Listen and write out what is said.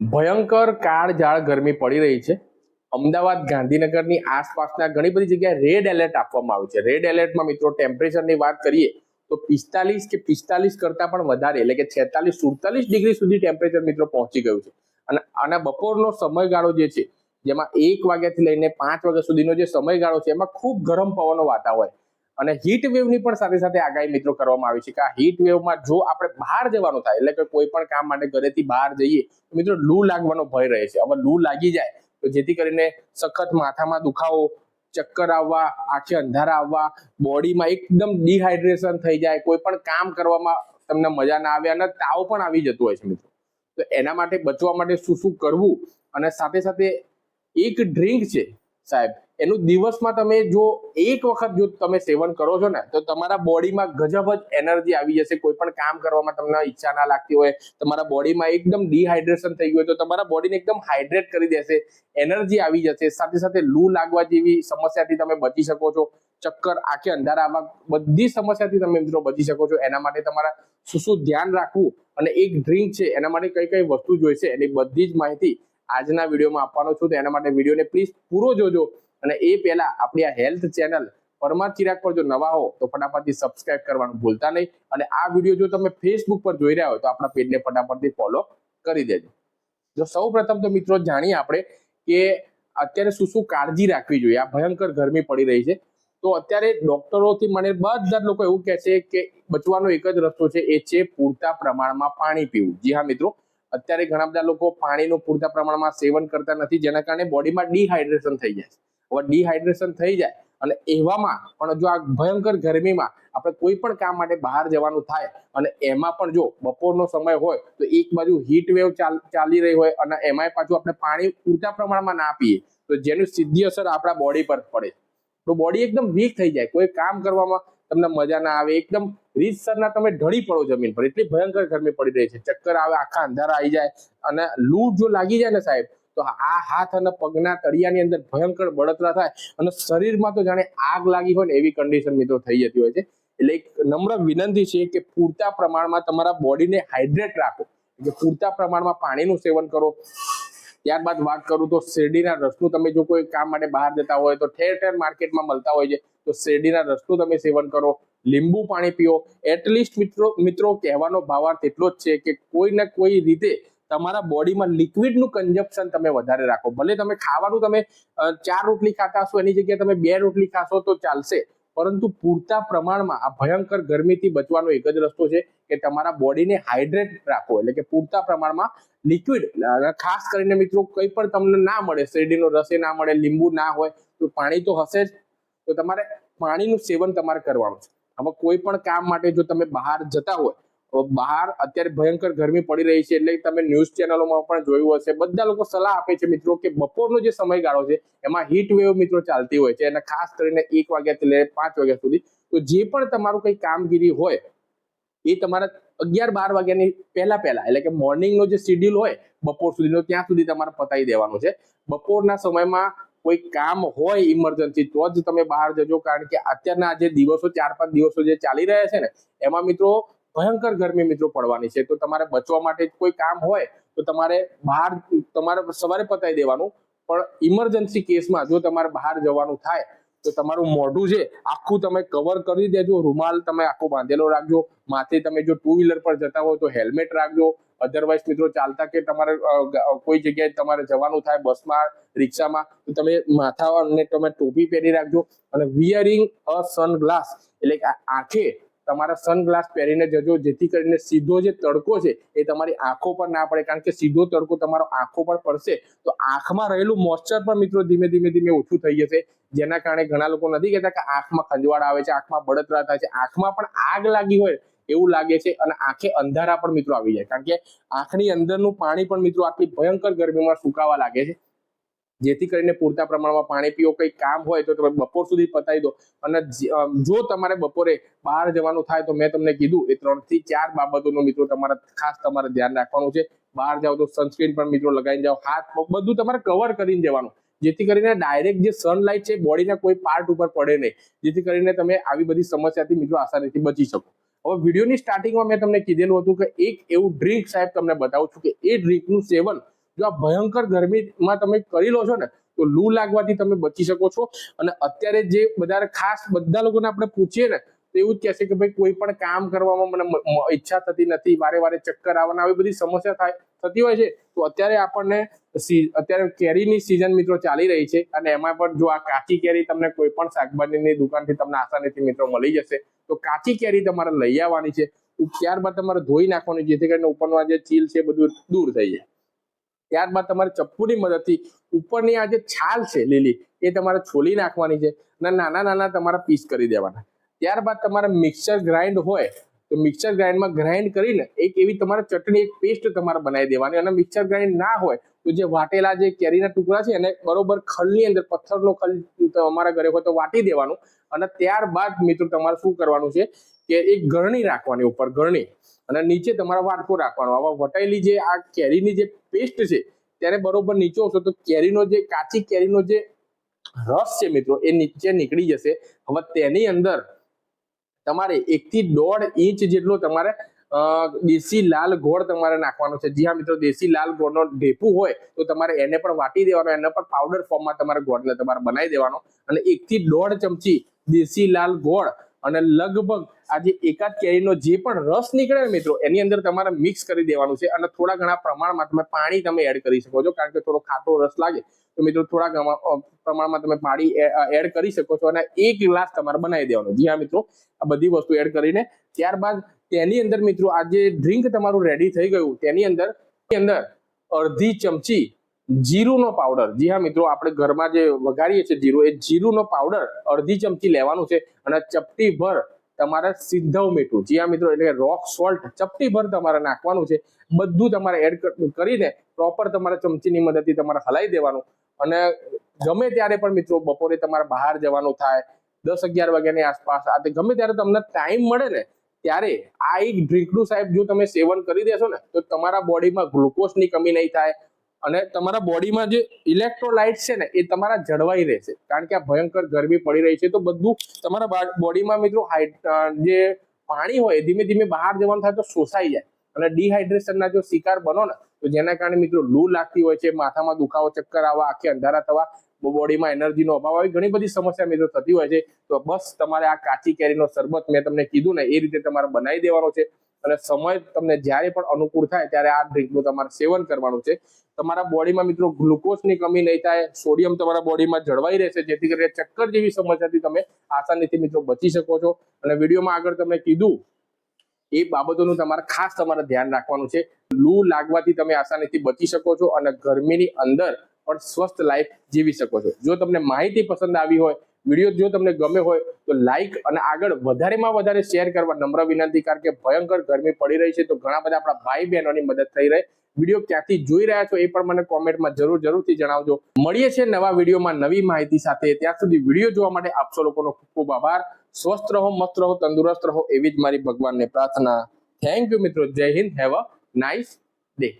ભયંકર કાળઝાળ ગરમી પડી રહી છે. અમદાવાદ, ગાંધીનગરની આસપાસના ઘણી બધી જગ્યાએ રેડ એલર્ટ આપવામાં આવ્યું છે. રેડ એલર્ટમાં મિત્રો ટેમ્પરેચરની વાત કરીએ, તો પિસ્તાલીસ કે પિસ્તાલીસ કરતાં પણ વધારે, એટલે કે છેતાલીસ, સુડતાલીસ ડિગ્રી સુધી ટેમ્પરેચર મિત્રો પહોંચી ગયું છે. અને આના બપોરનો સમયગાળો જે છે, જેમાં એક વાગ્યાથી લઈને પાંચ વાગ્યા સુધીનો જે સમયગાળો છે, એમાં ખૂબ ગરમ પવનો વાતા હોય અને હીટ વેવની પણ સાથે સાથે આગાહી મિત્રો કરવામાં આવી છે કે આ હીટ વેવમાં જો આપણે બહાર જવાનું થાય, એટલે કે કોઈ પણ કામ માટે ઘરેથી બહાર જઈએ, તો મિત્રો લૂ લાગવાનો ભય રહે છે. હવે લૂ લાગી જાય, તો જેથી કરીને સખત માથામાં દુખાવો, ચક્કર આવવા, આંખે અંધારા આવવા બોડીમાં એકદમ ડિહાઇડ્રેશન થઈ જાય, કોઈ પણ કામ કરવામાં તમને મજા ના આવે અને તાવ પણ આવી જતું હોય છે મિત્રો. તો એના માટે બચવા માટે શું શું કરવું? અને સાથે સાથે એક ડ્રિંક છે સાહેબ, એનું દિવસમાં તમે જો એક વખત જો તમે સેવન કરો છો ને, તો તમારા બોડીમાં ગજબ જ એનર્જી આવી જશે. કોઈ પણ કામ કરવામાં તમને ઈચ્છા ના લાગતી હોય, તમારા બોડીમાં એકદમ ડિહાઇડ્રેશન થઈ ગયું હોય, તો તમારા બોડીને એકદમ હાઇડ્રેટ કરી દેશે. એનર્જી આવી જશે. સાથે સાથે લૂ લાગવા જેવી સમસ્યાથી તમે બચી શકો છો. ચક્કર આખે અંધારા આવવા બધી સમસ્યાથી તમે મિત્રો બચી શકો છો. એના માટે તમારા શું શું ધ્યાન રાખવું અને એક ડ્રિંક છે, એના માટે કઈ કઈ વસ્તુ જોઈશે, એની બધી જ માહિતી આજના વિડીયોમાં આપવાનો છું તો એના માટે વિડીયોને પ્લીઝ પૂરો જોજો અને એ પહેલા આપણી આ હેલ્થ ચેનલ પરમાર ચિરાગ પર જો નવા હો તો ફટાફટથી સબસ્ક્રાઇબ કરવાનું ભૂલતા નહીં અને આ વીડિયો જો તમે ફેસબુક પર જોઈ રહ્યા હોય તો આપણા પેજને ફટાફટથી ફોલો કરી દેજો. જો સૌ પ્રથમ તો મિત્રો જાણીએ આપણે કે અત્યારે શું શું કાળજી રાખવી જોઈએ. આ ભયંકર ગરમી પડી રહી છે. તો અત્યારે ડોક્ટરોથી મને બધા લોકો એવું કહે છે કે બચવાનો એક જ રસ્તો છે એ છે પૂરતા પ્રમાણમાં પાણી પીવું. જી હા મિત્રો. અત્યારે ઘણા બધા લોકો પાણીનું પૂરતા પ્રમાણમાં સેવન કરતા નથી, જેના કારણે બોડીમાં ડિહાઇડ્રેશન થઈ જાય હવે ડિહાઇડ્રેશન થઈ જાય અને એવામાં પણ જો આ ભયંકર ગરમીમાં આપણે કોઈ પણ કામ માટે બહાર જવાનું થાય અને એમાં પણ જો બપોરનો સમય હોય તો એક બાજુ હીટ વેવ ચાલી રહી હોય અને એમાંય પાછું આપણે પાણી પૂરતા પ્રમાણમાં ના પીએ, તો જેનું સીધી અસર આપણા બોડી પર પડે. તો બોડી એકદમ વીક થઈ જાય. કોઈ કામ કરવામાં તમને મજા ના આવે, એકદમ રીતસરના તમે ઢળી પડો જમીન પર. એટલી ભયંકર ગરમી પડી રહી છે. ચક્કર આવે, આખા અંધારા આવી જાય અને લૂ જો લાગી જાય ને સાહેબ, તો આ હાથ અને પગના તળિયાની અંદર ભયંકર બળતરા થાય અને શરીરમાં તો જાણે આગ લાગી હોય ને એવી કન્ડિશન મિત્રો થઈ જતી હોય છે. એટલે એક નમ્ર વિનંતી છે કે પૂરતા પ્રમાણમાં તમારા બોડીને હાઇડ્રેટ રાખો. કે પૂરતા પ્રમાણમાં પાણીનું સેવન કરો. ત્યારબાદ વાત કરું તો શેરડીના રસનું. તમે જો કોઈ કામ માટે બહાર જતા હોય તો ઠેર ઠેર માર્કેટમાં મળતા હોય છે. તો શેરડીના રસનું તમે સેવન કરો, લીંબુ પાણી પીઓ. એટલીસ્ટ મિત્રો મિત્રો, કહેવાનો ભાવાર્થ એટલો જ છે કે કોઈ ને કોઈ રીતે તમારા બોડીમાં લિક્વિડનું કન્ઝપ્શન તમે વધારે રાખો. ભલે તમે ખાવાનું તમે ચાર રોટલી ખાતા હશો, એની જગ્યાએ તમે બે રોટલી ખાશો તો ચાલશે. પરંતુ પૂરતા પ્રમાણમાં આ ભયંકર ગરમીથી બચવાનો એક જ રસ્તો છે કે તમારા બોડીને હાઇડ્રેટ રાખો. એટલે કે પૂરતા પ્રમાણમાં લિક્વિડ ખાસ કરીને મિત્રો, કંઈ પણ તમને ના મળે, શેરડીનો રસે ના મળે, લીંબુ ના હોય, તો પાણી તો હશે જ. તો તમારે પાણીનું સેવન તમારે કરવાનું છે. હવે કોઈ પણ કામ માટે જો તમે બહાર જતા હોય બહાર અત્યારે ભયંકર ગરમી પડી રહી છે એટલે તમે ન્યૂઝ ચેનલોમાં પણ જોયું હશે. બધા લોકો સલાહ આપે છે મિત્રો કે બપોરનો જે સમયગાળો છે, એમાં હીટ વેવ મિત્રો ચાલતી હોય છે. અને ખાસ કરીને એક વાગ્યાથી લઈને પાંચ વાગ્યા સુધી તો જે પણ તમારું કંઈ કામગીરી હોય, એ તમારા અગિયાર બાર વાગ્યાની પહેલા પહેલા, એટલે કે મોર્નિંગનો જે શેડ્યુલ હોય, બપોર સુધીનો ત્યાં સુધી તમારે પતાવી દેવાનું છે. બપોરના સમયમાં કોઈ કામ હોય ઇમરજન્સી તો જ તમે બહાર જજો. કારણ કે અત્યારના જે દિવસો, ચાર પાંચ દિવસો જે ચાલી રહ્યા છે ને, એમાં મિત્રો ભયંકર ગરમી મિત્રો પડવાની છે. તો તમારે બચવા માટે કોઈ કામ હોય, તો તમારે બહાર, તમારે સવારે પતાવી દેવાનું. પણ ઇમરજન્સી કેસમાં જો તમારે બહાર જવાનું થાય, તો તમારું મોઢું છે, આખું તમે કવર કરી દેજો. રૂમાલ તમે આખો બાંધેલો રાખજો. માથે તમે જો ટુ વ્હીલર પર જતા હોય તો હેલ્મેટ રાખજો. અધરવાઇઝ મિત્રો, ચાલતા કે તમારે કોઈ જગ્યાએ તમારે જવાનું થાય બસમાં, રિક્ષામાં, તો તમે માથા અને તમે ટોપી પહેરી રાખજો. અને વિયરિંગ અ સનગ્લાસ એટલે આંખે તમારા સનગ્લાસ પહેરીને જજો, જેથી કરીને સીધો જે તડકો છે, એ તમારી આંખો પર ના પડે. કારણ કે સીધો તડકો તમારો આંખો પર પડશે. તો આંખમાં રહેલું મોઇશ્ચર પણ મિત્રો, ધીમે ધીમે ધીમે ઓછું થઈ જશે. જેના કારણે ઘણા લોકો નથી કહેતા કે આંખમાં ખંજવાળ આવે છે, આંખમાં બળતરા થાય છે. આંખમાં પણ આગ લાગી હોય એવું લાગે છે અને આંખે અંધારા પણ મિત્રો આવી જાય. કારણ કે આંખની અંદરનું પાણી પણ મિત્રો આટલી ભયંકર ગરમીમાં સુકાવા લાગે છે. જેથી કરીને પૂરતા પ્રમાણમાં પાણી પીઓ કંઈ કામ હોય તો તમે બપોર સુધી પતાવી દો. અને જો તમારે બપોરે બહાર જવાનું થાય તો મેં તમને કીધું એ ત્રણથી ચાર બાબતોનું મિત્રો તમારે ખાસ તમારે ધ્યાન રાખવાનું છે. બહાર જાઓ તો સનસ્ક્રીન પણ મિત્રો લગાવીને જાઓ. હાથ બધું તમારે કવર કરીને જવાનું. જેથી કરીને ડાયરેક્ટ જે સનલાઇટ છે બોડીના કોઈ પાર્ટ ઉપર પડે નહીં. જેથી કરીને તમે આવી બધી સમસ્યાથી મિત્રો આસાનીથી બચી શકો. હવે વિડીયોની સ્ટાર્ટિંગમાં મેં તમને કીધેલું હતું કે એક એવું ડ્રિંક સાહેબ તમને બતાવું છું કે એ ડ્રિંકનું સેવન જો આ ભયંકર ગરમીમાં તમે કરી લો છો ને, તો લૂ લાગવાથી તમે બચી શકો છો. અને અત્યારે જે બધા ખાસ બધા લોકોને આપણે પૂછીએ ને, તો એવું જ કહેશે કે ભાઈ કોઈ પણ કામ કરવામાં મને ઈચ્છા થતી નથી, વારે વારે ચક્કર આવવાના, આવી બધી સમસ્યા થાય થતી હોય છે, તો અત્યારે આપણને અત્યારે કેરીની સિઝન મિત્રો ચાલી રહી છે અને એમાં પણ જો આ કાચી કેરી તમને કોઈ પણ શાકભાજીની દુકાનથી તમને આસાનીથી મિત્રો મળી જશે, તો કાચી કેરી તમારે લઈ આવવાની છે. ત્યારબાદ તમારે ધોઈ નાખવાની, જેથી કરીને ઉપરનું જે ચીલ છે બધું દૂર થઈ જાય. ત્યારબાદ તમારે ચપ્પુની મદદથી ઉપરની આ જે છાલ છે લીલી, એ તમારે છોલી નાખવાની છે અને નાના નાના તમારા પીસ કરી દેવાના. ત્યારબાદ તમારે મિક્સર ગ્રાઇન્ડ હોય તો મિક્સર ગ્રાઇન્ડમાં ગ્રાઇન્ડ કરીને એક એવી તમારે ચટણી, એક પેસ્ટ તમારે બનાવી દેવાની. અને મિક્સર ગ્રાઇન્ડ ના હોય તો જે વાટેલા જે કેરીના ટુકડા છે એને બરોબર ખલની અંદર, પથ્થરનો ખલ તમારા ઘરે હોય તો વાટી દેવાનું. અને ત્યારબાદ મિત્રો તમારે શું કરવાનું છે કે એક ગરણી રાખવાની ઉપર, ગરણી. અને નીચે તમારા વાટકો રાખવાનો. આવા વટાયેલી જે આ કેરીની જે પેસ્ટ છે ત્યારે બરોબર નીચોવશો તો કેરીનો જે, કાચી કેરીનો જે રસ છે મિત્રો, એ નીચે નીકળી જશે. હવે તેની અંદર તમારે એકથી દોઢ ઇંચ જેટલો તમારે દેશી લાલ ગોળ તમારે નાખવાનો છે. જી હા મિત્રો, દેશી લાલ ગોળનો ઢેપું હોય તો તમારે એને પણ વાટી દેવાનો, એને પણ પાવડર ફોર્મમાં તમારે ગોળને તમારે બનાવી દેવાનો. અને એકથી દોઢ ચમચી દેશી લાલ ગોળ અને લગભગ આજે એકાદ કેરીનો જે પણ રસ નીકળે ને મિત્રો, એની અંદર તમારે મિક્સ કરી દેવાનું છે અને થોડા ઘણા પ્રમાણમાં તમે પાણી તમે એડ કરી શકો છો. કારણ કે થોડો ખાટો રસ લાગે તો મિત્રો થોડા પ્રમાણમાં તમે પાણી એડ કરી શકો છો અને એક ગ્લાસ તમારે બનાવી દેવાનો. જી હા, મિત્રો, આ બધી વસ્તુ એડ કરીને ત્યારબાદ તેની અંદર મિત્રો આ જે ડ્રિંક તમારું રેડી થઈ ગયું, તેની અંદર અંદર અડધી ચમચી જીરુંનો પાવડર જી હા મિત્રો, આપણે ઘરમાં જે વઘારીએ છીએ જીરું, એ જીરુંનો પાવડર અડધી ચમચી લેવાનું છે અને ચપટી ભર તમારે સિંધવ મીઠું. જી હા મિત્રો, એટલે રોક સોલ્ટ ચપટી ભર તમારે નાખવાનું છે. બધું તમારે એડ કરીને પ્રોપર તમારે ચમચીની મદદથી તમારે હલાવી દેવાનું. અને ગમે ત્યારે પણ મિત્રો, બપોરે તમારે બહાર જવાનું થાય, દસ અગિયાર વાગ્યાની આસપાસ, આ ગમે ત્યારે તમને ટાઈમ મળે ને, ત્યારે આ એક ડ્રિંકનું સાહેબ જો તમે સેવન કરી દેશો ને, તો તમારા બોડીમાં ગ્લુકોઝની કમી નહીં થાય અને તમારા બોડીમાં જે ઇલેક્ટ્રોલાઇટ છે ને, એ તમારા જળવાઈ રહેશે. કારણ કે આ ભયંકર ગરમી પડી રહી છે, તો બધું તમારા બોડીમાં મિત્રો જે પાણી હોય ધીમે ધીમે બહાર જવાનું થાય તો શોષાઈ જાય. અને ડિહાઇડ્રેશનના જો શિકાર બનો ને, તો જેના કારણે મિત્રો લૂ લાગતી હોય છે, માથામાં દુખાવો, ચક્કર આવવા, આખે અંધારા થવા બોડીમાં એનર્જીનો અભાવ આવી, ઘણી બધી સમસ્યા મિત્રો થતી હોય છે. તો બસ તમારે આ કાચી કેરીનો શરબત મેં તમને કીધું ને, એ રીતે તમારે બનાવી દેવાનો છે. અને સમય તમને જ્યારે પણ અનુકૂળ થાય ત્યારે આ ડ્રિંકનું તમારે સેવન કરવાનું છે. તમારા બોડીમાં મિત્રો ગ્લુકોઝની કમી નહીં થાય સોડિયમ તમારા બોડીમાં જળવાઈ રહેશે, જેથી કરીને ચક્કર જેવી સમસ્યાથી તમે આસાનીથી મિત્રો બચી શકો છો. અને વિડીયોમાં આગળ તમને કીધું એ બાબતોનું તમારે ખાસ તમારે ધ્યાન રાખવાનું છે. લૂ લાગવાથી તમે આસાનીથી બચી શકો છો અને ગરમીની અંદર પણ સ્વસ્થ લાઈફ જીવી શકો છો. જો તમને માહિતી પસંદ આવી હોય વીડિયો જો તમને ગમે હોય તો લાઈક અને આગળ વધારેમાં વધારે શેર કરવા નમ્ર વિનંતી, કારણ કે ભયંકર ગરમી પડી રહી છે તો ઘણા બધા આપણા ભાઈ બહેનોની મદદ થઈ રહે. વીડિયો ક્યાંથી જોઈ રહ્યા છો એ પણ મને કોમેન્ટમાં જરૂર જરૂરથી જણાવજો. મળીએ છીએ નવા વિડીયોમાં નવી માહિતી સાથે. ત્યાં સુધી વીડિયો જોવા માટે આપશો લોકોનો ખૂબ ખૂબ આભાર. સ્વસ્થ રહો, મસ્ત રહો, તંદુરસ્ત રહો એવી જ મારી ભગવાનને પ્રાર્થના. થેન્ક યુ મિત્રો. Jai Hind. Have a nice day